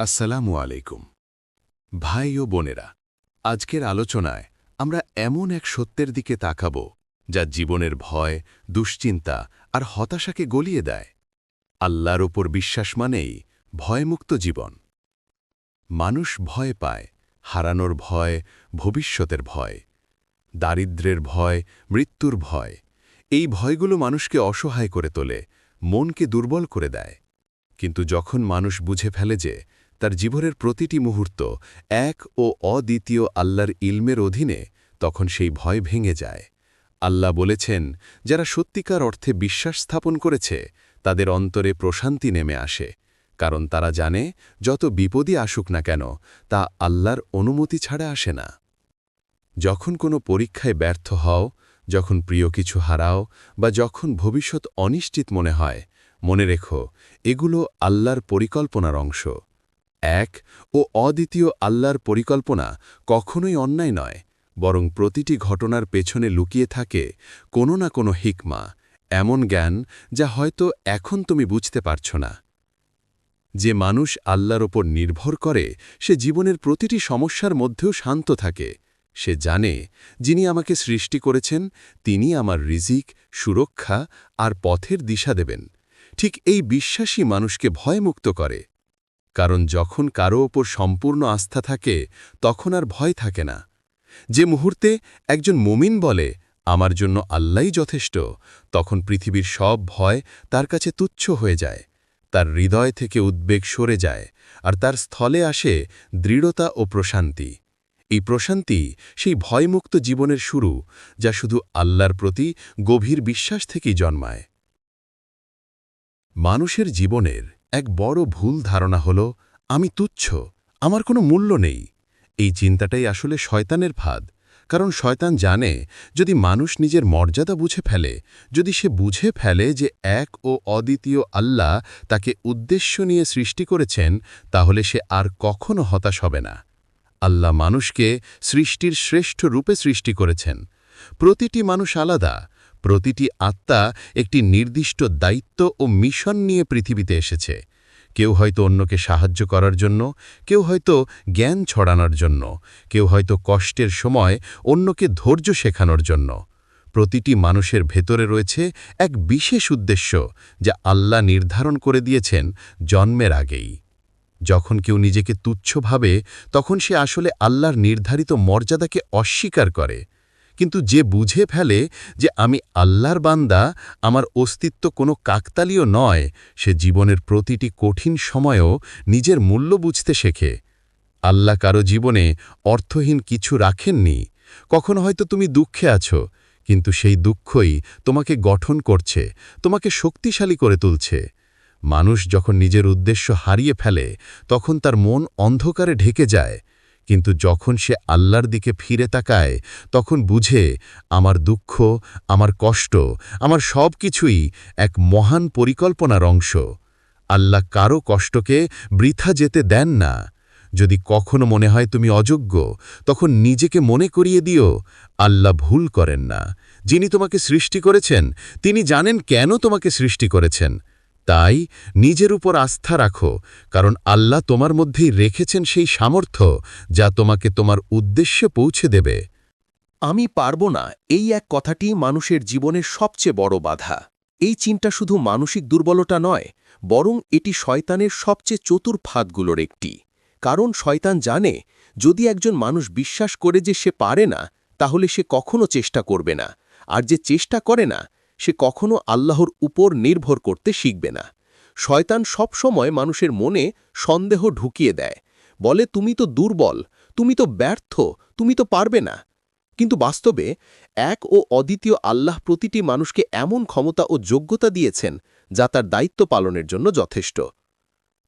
আসসালামু আলাইকুম। ভাই ও বোনেরা, আজকের আলোচনায় আমরা এমন এক সত্যের দিকে তাকাব যা জীবনের ভয়, দুশ্চিন্তা আর হতাশাকে গলিয়ে দেয়। আল্লাহর ওপর বিশ্বাস মানেই ভয়মুক্ত জীবন। মানুষ ভয় পায়, হারানোর ভয়, ভবিষ্যতের ভয় দারিদ্র্যের ভয়, মৃত্যুর ভয়। এই ভয়গুলো মানুষকে অসহায় করে তোলে, মনকে দুর্বল করে দেয়। কিন্তু যখন মানুষ বুঝে ফেলে যে তার জীবনের প্রতিটি মুহূর্ত এক ও অদ্বিতীয় আল্লাহর ইলমের অধীনে তখন সেই ভয় ভেঙে যায়। আল্লাহ বলেছেন, যারা সত্যিকার অর্থে বিশ্বাস স্থাপন করেছে, তাদের অন্তরে প্রশান্তি নেমে আসে, কারণ তারা জানে, যত বিপদই আসুক না কেন, তা আল্লাহর অনুমতি ছাড়া আসে না। যখন কোনো পরীক্ষায় ব্যর্থ হও, যখন প্রিয় কিছু হারাও, বা যখন ভবিষ্যৎ অনিশ্চিত মনে হয়, মনে রেখো, এগুলো আল্লাহর পরিকল্পনার অংশ। এক ও অদ্বিতীয় আল্লাহর পরিকল্পনা কখনোই অন্যায় নয়, বরং প্রতিটি ঘটনার পেছনে লুকিয়ে থাকে কোনো না কোনো হিকমা, এমন জ্ঞান যা হয়তো এখন তুমি বুঝতে পারছ না। যে মানুষ আল্লাহর ওপর নির্ভর করে, সে জীবনের প্রতিটি সমস্যার মধ্যেও শান্ত থাকে। সে জানে, যিনি আমাকে সৃষ্টি করেছেন, তিনি আমার রিজিক, সুরক্ষা আর পথের দিশা দেবেন। ঠিক এই বিশ্বাসী মানুষকে ভয়মুক্ত করে। কারণ যখন কারও ওপর সম্পূর্ণ আস্থা থাকে, তখন আর ভয় থাকে না। যে মুহূর্তে একজন মুমিন বলে, আমার জন্য আল্লাহই যথেষ্ট, তখন পৃথিবীর সব ভয় তার কাছে তুচ্ছ হয়ে যায়। তার হৃদয় থেকে উদ্বেগ সরে যায় আর তার স্থলে আসে দৃঢ়তা ও প্রশান্তি। এই প্রশান্তি সেই ভয়মুক্ত জীবনের শুরু, যা শুধু আল্লাহর প্রতি গভীর বিশ্বাস থেকেই জন্মায়। মানুষের জীবনের এক বড় ভুল ধারণা হল, আমি তুচ্ছ, আমার কোনো মূল্য নেই। এই চিন্তাটাই আসলে শয়তানের ফাঁদ, কারণ শয়তান জানে, যদি মানুষ নিজের মর্যাদা বুঝে ফেলে, যদি সে বুঝে ফেলে যে এক ও অদ্বিতীয় আল্লাহ তাকে উদ্দেশ্য নিয়ে সৃষ্টি করেছেন, তাহলে সে আর কখনো হতাশ হবে না। আল্লাহ মানুষকে সৃষ্টির শ্রেষ্ঠ রূপে সৃষ্টি করেছেন। প্রতিটি মানুষ আলাদা প্রতিটি আত্মা একটি নির্দিষ্ট দায়িত্ব ও মিশন নিয়ে পৃথিবীতে এসেছে। কেউ হয়তো অন্যকে সাহায্য করার জন্য, কেউ হয়তো জ্ঞান ছড়ানোর জন্য, কেউ হয়তো কষ্টের সময় অন্যকে ধৈর্য শেখানোর জন্য। প্রতিটি মানুষের ভেতরে রয়েছে এক বিশেষ উদ্দেশ্য যা আল্লাহ নির্ধারণ করে দিয়েছেন জন্মের আগেই। যখন কেউ নিজেকে তুচ্ছ ভাবে, তখন সে আসলে আল্লাহর নির্ধারিত মর্যাদাকে অস্বীকার করে। কিন্তু যে বুঝে ফেলে যে আমি আল্লাহর বান্দা, আমার অস্তিত্ব কোনো কাকতালীয় নয়, সে জীবনের প্রতিটি কঠিন সময়েও নিজের মূল্য বুঝতে শেখে। আল্লাহ কারও জীবনে অর্থহীন কিছু রাখেননি। কখনো হয়তো তুমি দুঃখে আছো, কিন্তু সেই দুঃখই তোমাকে গঠন করছে, তোমাকে শক্তিশালী করে তুলছে। মানুষ যখন নিজের উদ্দেশ্য হারিয়ে ফেলে, তখন তার মন অন্ধকারে ঢেকে যায়। কিন্তু যখন সে আল্লাহর দিকে ফিরে তাকায়, তখন বুঝে আমার দুঃখ, আমার কষ্ট, আমার সব কিছুই এক মহান পরিকল্পনার অংশ। আল্লাহ কারও কষ্টকে বৃথা যেতে দেন না। যদি কখনো মনে হয় তুমি অযোগ্য, তখন নিজেকে মনে করিয়ে দিও, আল্লাহ ভুল করেন না। যিনি তোমাকে সৃষ্টি করেছেন, তিনি জানেন কেন তোমাকে সৃষ্টি করেছেন। তাই নিজের উপর আস্থা রাখো, কারণ আল্লাহ তোমার মধ্যেই রেখেছেন সেই সামর্থ্য যা তোমাকে তোমার উদ্দেশ্যে পৌঁছে দেবে। আমি পারব না এই এক কথাটি মানুষের জীবনের সবচেয়ে বড় বাধা। এই চিন্তা শুধু মানসিক দুর্বলতা নয়, বরং এটি শয়তানের সবচেয়ে চতুর ফাঁদগুলোর একটি। কারণ শয়তান জানে, যদি একজন মানুষ বিশ্বাস করে যে সে পারে না, তাহলে সে কখনো চেষ্টা করবে না। আর যে চেষ্টা করে না সে কখনো আল্লাহর উপর নির্ভর করতে শিখবে না। শয়তান সব সময় মানুষের মনে সন্দেহ ঢুকিয়ে দেয়। বলে, তুমি তো দুর্বল, তুমি তো ব্যর্থ, তুমি তো পারবে না। কিন্তু বাস্তবে এক ও অদ্বিতীয় আল্লাহ প্রতিটি মানুষকে এমন ক্ষমতা ও যোগ্যতা দিয়েছেন, যা তার দায়িত্ব পালনের জন্য যথেষ্ট।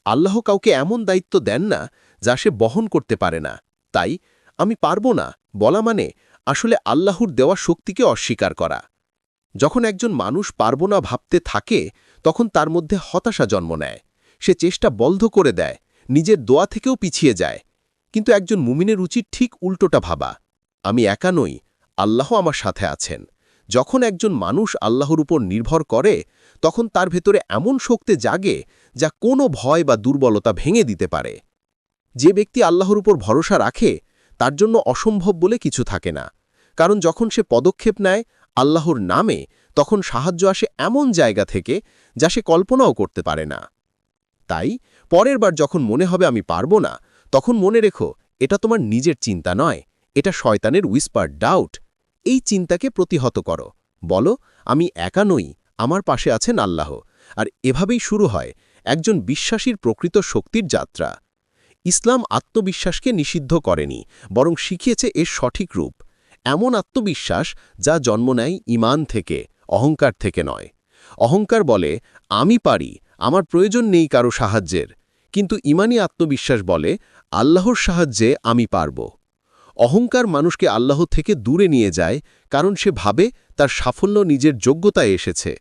আল্লাহ কাউকে এমন দায়িত্ব দেন না, যা সে বহন করতে পারে না। তাই, আমি পারব না। বলা মানে আসলে আল্লাহর দেওয়া শক্তিকে অস্বীকার করা। যখন একজন মানুষ পারব না ভাবতে থাকে, তখন তার মধ্যে হতাশা জন্ম নেয়। সে চেষ্টা বন্ধ করে দেয়, নিজের দোয়া থেকেও পিছিয়ে যায়। কিন্তু একজন মুমিনের উচিত ঠিক উল্টোটা ভাবা, আমি একা নই, আল্লাহ আমার সাথে আছেন। যখন একজন মানুষ আল্লাহর উপর নির্ভর করে, তখন তার ভেতরে এমন শক্তি জাগে যা কোনো ভয় বা দুর্বলতা ভেঙে দিতে পারে। যে ব্যক্তি আল্লাহর উপর ভরসা রাখে, তার জন্য অসম্ভব বলে কিছু থাকে না। কারণ যখন সে পদক্ষেপ নেয় আল্লাহর নামে তখন সাহায্য আসে এমন জায়গা থেকে যা সে কল্পনাও করতে পারে না। তাই পরের বার যখন মনে হবে আমি পারব না, তখন মনে রেখো, এটা তোমার নিজের চিন্তা নয়, এটা শয়তানের উইসপার ডাউট এই চিন্তাকে প্রতিহত করো। বলো, আমি একা নই, আমার পাশে আছেন আল্লাহ। আর এভাবেই শুরু হয় একজন বিশ্বাসীর প্রকৃত শক্তির যাত্রা। ইসলাম আত্মবিশ্বাসকে নিষিদ্ধ করেনি, বরং শিখিয়েছে এর সঠিক রূপ। এমন আত্মবিশ্বাস যা জন্ম নেয় ইমান থেকে, অহংকার থেকে নয়। অহংকার বলে, আমি পারি, আমার প্রয়োজন নেই কারও সাহায্যের। কিন্তু ইমানি আত্মবিশ্বাস বলে, আল্লাহর সাহায্যে আমি পারব। অহংকার মানুষকে আল্লাহ থেকে দূরে নিয়ে যায়, কারণ সে ভাবে তার সাফল্য নিজের যোগ্যতায় এসেছে।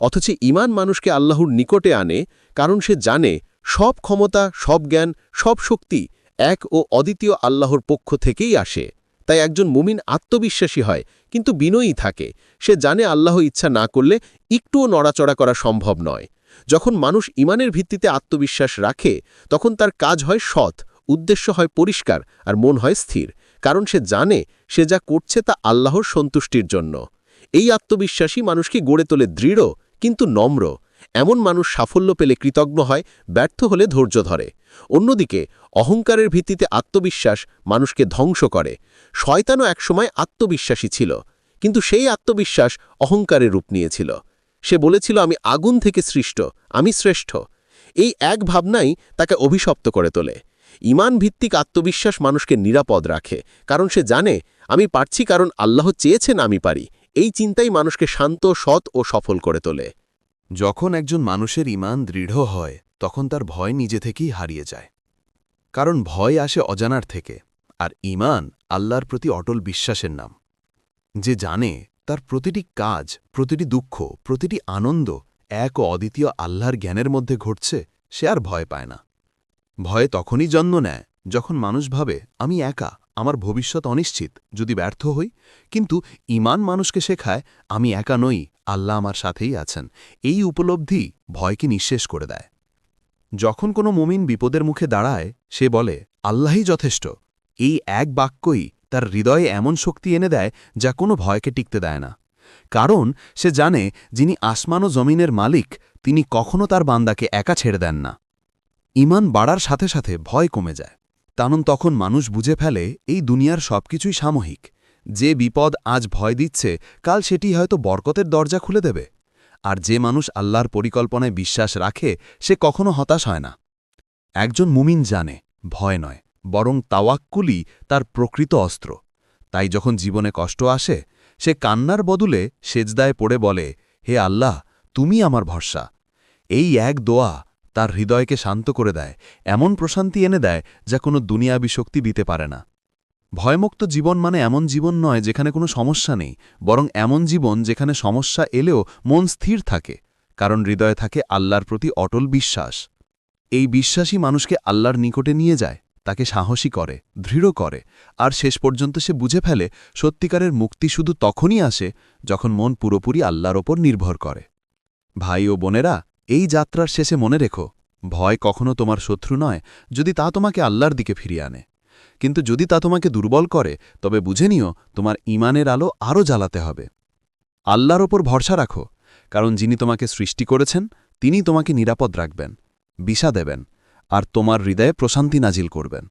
অথচ ইমান মানুষকে আল্লাহর নিকটে আনে, কারণ সে জানে, সব ক্ষমতা, সব জ্ঞান, সব শক্তি এক ও অদ্বিতীয় আল্লাহর পক্ষ থেকেই আসে। তাই একজন মুমিন আত্মবিশ্বাসী হয়, কিন্তু বিনয়ী থাকে। সে জানে আল্লাহ ইচ্ছা না করলে একটুও নড়াচড়া করা সম্ভব নয়। যখন মানুষ ইমানের ভিত্তিতে আত্মবিশ্বাস রাখে, তখন তার কাজ হয় সৎ, উদ্দেশ্য হয় পরিষ্কার, আর মন হয় স্থির। কারণ সে জানে সে যা করছে তা আল্লাহর সন্তুষ্টির জন্য। এই আত্মবিশ্বাসী মানুষকে গড়ে তোলে দৃঢ়, কিন্তু নম্র। এমন মানুষ সাফল্য পেলে কৃতজ্ঞ হয়, ব্যর্থ হলে ধৈর্য ধরে। অন্যদিকে, অহংকারের ভিত্তিতে আত্মবিশ্বাস মানুষকে ধ্বংস করে। শয়তানও একসময় আত্মবিশ্বাসী ছিল, কিন্তু সেই আত্মবিশ্বাস অহংকারের রূপ নিয়েছিল। সে বলেছিল, আমি আগুন থেকে সৃষ্ট, আমি শ্রেষ্ঠ। এই এক ভাবনাই তাকে অভিশপ্ত করে তোলে। ইমান ভিত্তিক আত্মবিশ্বাস মানুষকে নিরাপদ রাখে, কারণ সে জানে, আমি পারছি কারণ আল্লাহ চেয়েছেন আমি পারি। এই চিন্তাই মানুষকে শান্ত, সৎ ও সফল করে তোলে। যখন একজন মানুষের ইমান দৃঢ় হয়, তখন তার ভয় নিজে থেকেই হারিয়ে যায়। কারণ ভয় আসে অজানার থেকে, আর ইমান আল্লাহর প্রতি অটল বিশ্বাসের নাম। যে জানে তার প্রতিটি কাজ, প্রতিটি দুঃখ, প্রতিটি আনন্দ এক ও অদ্বিতীয় আল্লাহর জ্ঞানের মধ্যে ঘটছে, সে আর ভয় পায় না। ভয়ে তখনই জন্ম নেয় যখন মানুষ ভাবে, আমি একা, আমার ভবিষ্যৎ অনিশ্চিত, যদি ব্যর্থ হই। কিন্তু ইমান মানুষকে শেখায়, আমি একা নই, আল্লাহ আমার সাথেই আছেন। এই উপলব্ধি ভয়কে নিঃশেষ করে দেয়। যখন কোনো মুমিন বিপদের মুখে দাঁড়ায়, সে বলে, আল্লাহই যথেষ্ট এই এক বাক্যই তার হৃদয়ে এমন শক্তি এনে দেয় যা কোনো ভয়কে টিকতে দেয় না। কারণ সে জানে যিনি আসমান ও জমিনের মালিক, তিনি কখনো তার বান্দাকে একা ছেড়ে দেন না। ইমান বাড়ার সাথে সাথে ভয় কমে যায়। তানন তখন মানুষ বুঝে ফেলে এই দুনিয়ার সবকিছুই সাময়িক। যে বিপদ আজ ভয় দিচ্ছে, কাল সেটি হয়তো বরকতের দরজা খুলে দেবে। আর যে মানুষ আল্লাহর পরিকল্পনায় বিশ্বাস রাখে, সে কখনো হতাশ হয় না। একজন মুমিন জানে, ভয় নয়। বরং তাওয়াক্কুলি তার প্রকৃত অস্ত্র। তাই যখন জীবনে কষ্ট আসে, সে কান্নার বদলে সেজদায় পড়ে বলে, হে আল্লাহ, তুমি আমার ভরসা। এই এক দোয়া তার হৃদয়কে শান্ত করে দেয়, এমন প্রশান্তি এনে দেয় যা কোনো দুনিয়াবি শক্তি দিতে পারে না। ভয়মুক্ত জীবন মানে এমন জীবন নয় যেখানে কোনো সমস্যা নেই, বরং এমন জীবন যেখানে সমস্যা এলেও মন স্থির থাকে, কারণ হৃদয়ে থাকে আল্লাহর প্রতি অটল বিশ্বাস। এই বিশ্বাসী মানুষকে আল্লাহর নিকটে নিয়ে যায়। তাকে সাহসী করে, দৃঢ় করে, আর শেষ পর্যন্ত সে বুঝে ফেলে সত্যিকারের মুক্তি শুধু তখনই আসে যখন মন পুরোপুরি আল্লাহর ওপর নির্ভর করে। ভাই ও বোনেরা, এই যাত্রার শেষে মনে রেখো, ভয় কখনো তোমার শত্রু নয় যদি তা তোমাকে আল্লাহর দিকে ফিরিয়ে আনে। কিন্তু যদি তা তোমাকে দুর্বল করে, তবে বুঝে নিও তোমার ইমানের আলো আরও জ্বালাতে হবে। আল্লাহর ওপর ভরসা রাখো, কারণ যিনি তোমাকে সৃষ্টি করেছেন তিনি তোমাকে নিরাপদ রাখবেন বিষা দেবেন আর তোমার হৃদয়ে প্রশান্তি নাজিল করবেন।